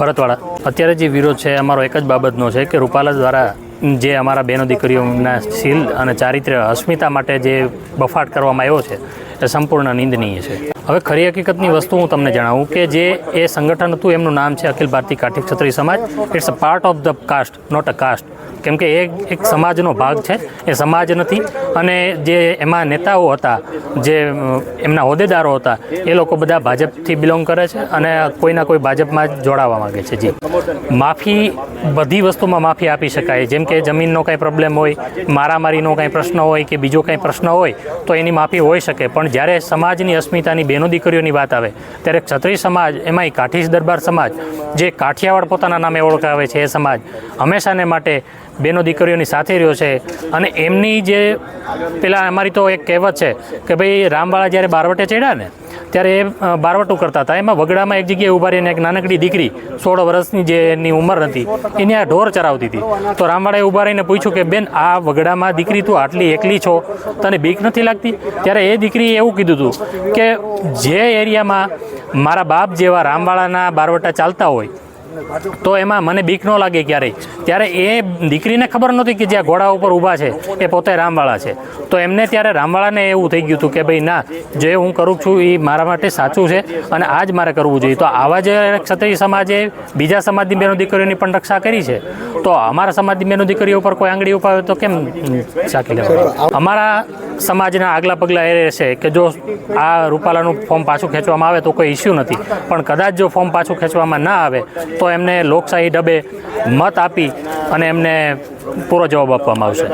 ભરતવાળા. અત્યારે જે વિરોધ છે, અમારો એક જ બાબતનો છે કે રૂપાલા દ્વારા જે અમારા બહેનો દીકરીઓના શીલ અને ચારિત્ર્ય અસ્મિતા માટે જે બફાટ કરવામાં આવ્યો છે, એ સંપૂર્ણ નિંદનીય છે. હવે ખરી હકીકતની વસ્તુ હું તમને જણાવું કે જે એ સંગઠન હતું, એમનું નામ છે અખિલ ભારતીય કાઠી ક્ષત્રિય સમાજ. It's a part of the caste not a caste કેમ કે એ એક સમાજનો ભાગ છે. એ સમાજ નથી. અને જે એમાં નેતાઓ હતા, જે એમના હોદ્દેદારો હતા, એ લોકો બધા ભાજપથી બિલોંગ કરે છે અને કોઈના કોઈ ભાજપમાં જોડાવા માગે છે. જી. માફી બધી વસ્તુમાં માફી આપી શકાય. જેમ કે જમીનનો કાંઈ પ્રોબ્લેમ હોય, મારામારીનો કાંઈ પ્રશ્ન હોય કે બીજો કાંઈ પ્રશ્ન હોય, તો એની માફી હોઈ શકે. પણ જ્યારે સમાજની અસ્મિતાની બહેનો દીકરીઓની વાત આવે, ત્યારે ક્ષત્રિય સમાજ એમાંય કાઠી દરબાર સમાજ, જે કાઠિયાવાડ પોતાના નામે ઓળખાવે છે એ સમાજ, હંમેશાને માટે બેનો દીકરીઓની સાથે રહ્યો છે. અને એમની જે, પેલા અમારી તો એક કહેવત છે કે ભાઈ, રામવાળા જ્યારે બારવટે ચડ્યા ને ત્યારે એ બારવટું કરતા હતા. એમાં વગડામાં એક જગ્યાએ ઊભા રહીને એક નાનકડી દીકરી સોળ વર્ષની જે એની ઉંમર હતી, એને આ ઢોર ચરાવતી હતી. તો રામવાળાએ ઊભા રહીને પૂછ્યું કે, બેન, આ વગડામાં દીકરી તું આટલી એકલી છો? તને બીક નથી લાગતી? ત્યારે એ દીકરીએ એવું કીધું હતું કે, જે એરિયામાં મારા બાપ જેવા રામવાળાના બારવટા ચાલતા હોય તો એમાં મને બીક ન લાગે ક્યારેય. ત્યારે એ દીકરીને ખબર નહોતી કે જ્યાં ઘોડા ઉપર ઊભા છે, એ પોતે રામવાળા છે. તો એમને ત્યારે રામવાળાને એવું થઈ ગયું હતું કે ભાઈ ના, જે હું કરું છું એ મારા માટે સાચું છે અને આ જ મારે કરવું જોઈએ. તો આવા જે ક્ષત્રિય સમાજે બીજા સમાજની બહેનો દીકરીઓની પણ રક્ષા કરી છે. તો અમારા સમાજની બેનો દીકરીઓ ઉપર કોઈ આંગળી ઉપાવે તો કેમ સાકી લેવા? અમારા સમાજના આગલા પગલાં એ રહેશે કે જો આ રૂપાલાનું ફોર્મ પાછું ખેંચવામાં આવે તો કોઈ ઇસ્યુ નથી. પણ કદાચ જો ફોર્મ પાછું ખેંચવામાં ના આવે તો એમને લોકશાહી ડબે મત આપી અને એમને પૂરો જવાબ આપવામાં આવશે.